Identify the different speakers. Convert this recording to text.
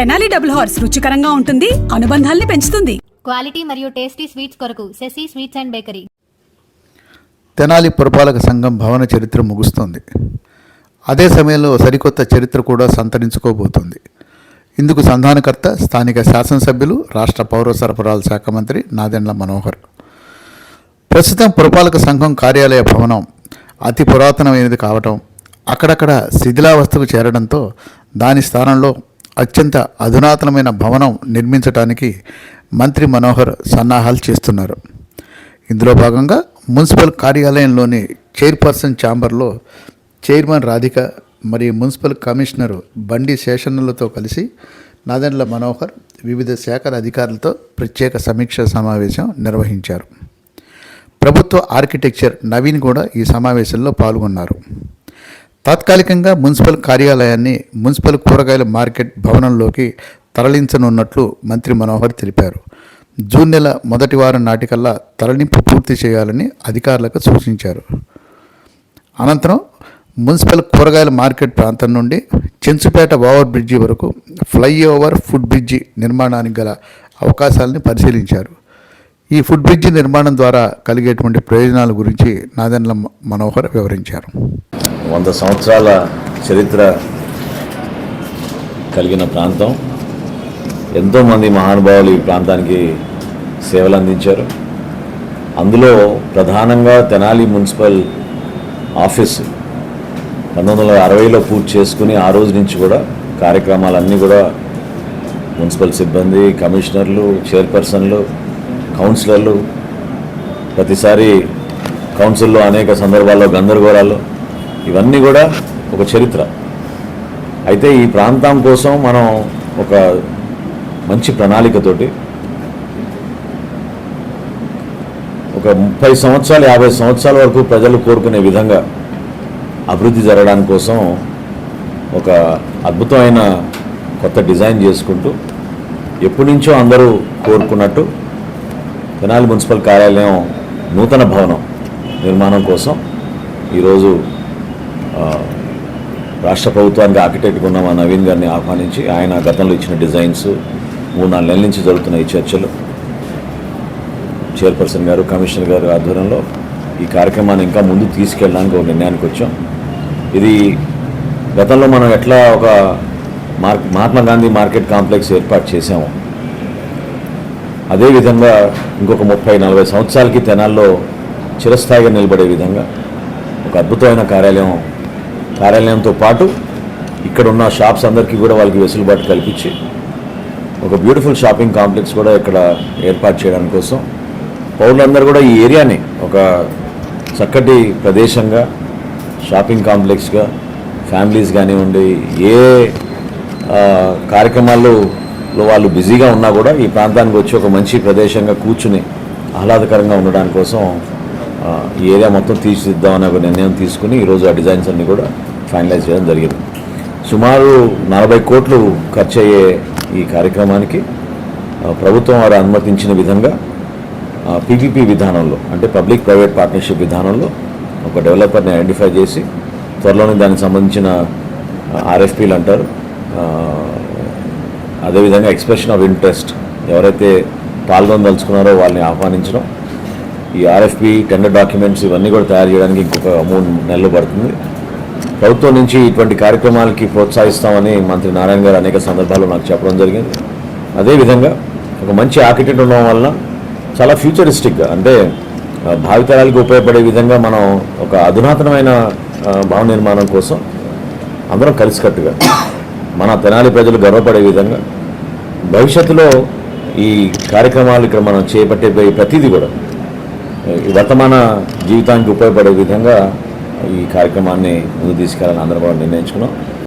Speaker 1: Tenali double horse రుచికరంగా ఉంటుంది అనుబంధాల్ని పెంచుతుంది.
Speaker 2: క్వాలిటీ మరియు టేస్టీ స్వీట్స్ కొరకు Sashi sweets and bakery.
Speaker 3: Tenali పురపాలక సంఘం భవన చరిత్ర ముగుస్తోంది. అదే సమయంలో సరికొత్త చరిత్ర కూడా సంతరించుకోబోతోంది. ఇందుకు సంధానకర్త స్థానిక శాసనసభ్యులు రాష్ట్ర పౌర సరఫరాల శాఖ మంత్రి నాదెండ్ల మనోహర్. ప్రస్తుతం పురపాలక సంఘం కార్యాలయ భవనం అతి పురాతనమైనది కావటం అక్కడక్కడ శిథిలావస్థకు చేరడంతో దాని స్థానంలో అత్యంత అధునాతనమైన భవనం నిర్మించడానికి మంత్రి మనోహర్ సన్నాహాలు చేస్తున్నారు. ఇందులో భాగంగా మున్సిపల్ కార్యాలయంలోని చైర్పర్సన్ ఛాంబర్లో చైర్మన్ రాధిక మరియు మున్సిపల్ కమిషనర్ బండి శేషన్నులతో కలిసి నాదెండ్ల మనోహర్ వివిధ శాఖల అధికారులతో ప్రత్యేక సమీక్ష సమావేశం నిర్వహించారు. ప్రభుత్వ ఆర్కిటెక్చర్ నవీన్ కూడా ఈ సమావేశంలో పాల్గొన్నారు. తాత్కాలికంగా మున్సిపల్ కార్యాలయాన్ని మున్సిపల్ కూరగాయల మార్కెట్ భవనంలోకి తరలించనున్నట్లు మంత్రి మనోహర్ తెలిపారు. జూన్ నెల మొదటి వారం నాటికల్లా తరలింపు పూర్తి చేయాలని అధికారులకు సూచించారు. అనంతరం మున్సిపల్ కూరగాయల మార్కెట్ ప్రాంతం నుండి చెంచుపేట ఓవర్ బ్రిడ్జి వరకు ఫ్లైఓవర్ ఫుడ్ బ్రిడ్జి నిర్మాణానికి గల అవకాశాలను పరిశీలించారు. ఈ ఫుడ్ బ్రిడ్జి నిర్మాణం ద్వారా కలిగేటువంటి ప్రయోజనాల గురించి నాదెండ్ల మనోహర్ వివరించారు.
Speaker 4: వంద సంవత్సరాల చరిత్ర కలిగిన ప్రాంతం. ఎంతోమంది మహానుభావులు ఈ ప్రాంతానికి సేవలు అందించారు. అందులో ప్రధానంగా తెనాలి మున్సిపల్ ఆఫీస్ పంతొమ్మిది వందల అరవైలో పూర్తి చేసుకుని ఆ రోజు నుంచి కూడా కార్యక్రమాలన్నీ కూడా మున్సిపల్ సిబ్బంది కమిషనర్లు చైర్పర్సన్లు కౌన్సిలర్లు ప్రతిసారి కౌన్సిల్లో అనేక సందర్భాల్లో గందరగోళాలు ఇవన్నీ కూడా ఒక చరిత్ర. అయితే ఈ ప్రాంతం కోసం మనం ఒక మంచి ప్రణాళికతోటి ఒక ముప్పై సంవత్సరాలు యాభై సంవత్సరాల వరకు ప్రజలు కోరుకునే విధంగా అభివృద్ధి జరగడానికి కోసం ఒక అద్భుతమైన కొత్త డిజైన్ చేసుకుంటూ ఎప్పటి నుంచో అందరూ కోరుకున్నట్టు తెనాలి మున్సిపల్ కార్యాలయం నూతన భవనం నిర్మాణం కోసం ఈరోజు రాష్ట్ర ప్రభుత్వానికి ఆర్కిటెక్ట్గా ఉన్న మా నవీన్ గారిని ఆహ్వానించి ఆయన గతంలో ఇచ్చిన డిజైన్స్ మూడు నాలుగు నెలల నుంచి జరుగుతున్న ఈ చర్చలు. చైర్పర్సన్ గారు కమిషనర్ గారు ఆధ్వర్యంలో ఈ కార్యక్రమాన్ని ఇంకా ముందు తీసుకెళ్ళడానికి ఒక నిర్ణయానికి వచ్చాం. ఇది గతంలో మనం ఎట్లా ఒక మార్ మహాత్మా గాంధీ మార్కెట్ కాంప్లెక్స్ ఏర్పాటు చేసాము అదేవిధంగా ఇంకొక ముప్పై నలభై సంవత్సరాలకి తెనాల్లో చిరస్థాయిగా నిలబడే విధంగా ఒక అద్భుతమైన కార్యాలయం కార్యాలయంతో పాటు ఇక్కడ ఉన్న షాప్స్ అందరికీ కూడా వాళ్ళకి వెసులుబాటు కల్పించి ఒక బ్యూటిఫుల్ షాపింగ్ కాంప్లెక్స్ కూడా ఇక్కడ ఏర్పాటు చేయడానికి కోసం పౌరులందరూ కూడా ఈ ఏరియాని ఒక చక్కటి ప్రదేశంగా షాపింగ్ కాంప్లెక్స్గా ఫ్యామిలీస్ కానివ్వండి ఏ కార్యక్రమాల్లో వాళ్ళు బిజీగా ఉన్నా కూడా ఈ ప్రాంతానికి వచ్చి ఒక మంచి ప్రదేశంగా కూర్చుని ఆహ్లాదకరంగా ఉండడానికి కోసం ఈ ఏరియా మొత్తం తీర్చిదిద్దామనే ఒక నిర్ణయం తీసుకుని ఈరోజు ఆ డిజైన్స్ అన్నీ కూడా ఫైనలైజ్ చేయడం జరిగింది. సుమారు నలభై కోట్లు ఖర్చు అయ్యే ఈ కార్యక్రమానికి ప్రభుత్వం వారు అనుమతించిన విధంగా పీపీపీ విధానంలో అంటే పబ్లిక్ ప్రైవేట్ పార్ట్నర్షిప్ విధానంలో ఒక డెవలపర్ని ఐడెంటిఫై చేసి త్వరలోనే దానికి సంబంధించిన ఆర్ఎఫ్పీలు అంటారు అదేవిధంగా ఎక్స్ప్రెషన్ ఆఫ్ ఇంట్రెస్ట్ ఎవరైతే పాల్గొనదలుచుకున్నారో వాళ్ళని ఆహ్వానించడం ఈ ఆర్ఎఫ్పి టెండర్ డాక్యుమెంట్స్ ఇవన్నీ కూడా తయారు చేయడానికి ఇంకొక మూడు నెలలు పడుతుంది. ప్రభుత్వం నుంచి ఇటువంటి కార్యక్రమాలకి ప్రోత్సహిస్తామని మంత్రి నారాయణ గారు అనేక సందర్భాల్లో నాకు చెప్పడం జరిగింది. అదేవిధంగా ఒక మంచి ఆర్కిటెక్ట్ ఉండడం వలన చాలా ఫ్యూచరిస్టిక్గా అంటే భావితరాలకి భావితరాలకు ఉపయోగపడే విధంగా మనం ఒక అధునాతనమైన భవన నిర్మాణం కోసం అందరం కలిసికట్టుగా మన తెనాలి ప్రజలు గర్వపడే విధంగా భవిష్యత్తులో ఈ కార్యక్రమాలు ఇక్కడ మనం చేపట్టే ప్రతిదీ కూడా ఈ వర్తమాన జీవితానికి ఉపయోగపడే విధంగా ఈ కార్యక్రమాన్ని ముందు తీసుకెళ్ళాలని అందరూ కూడా నిర్ణయించుకున్నాం.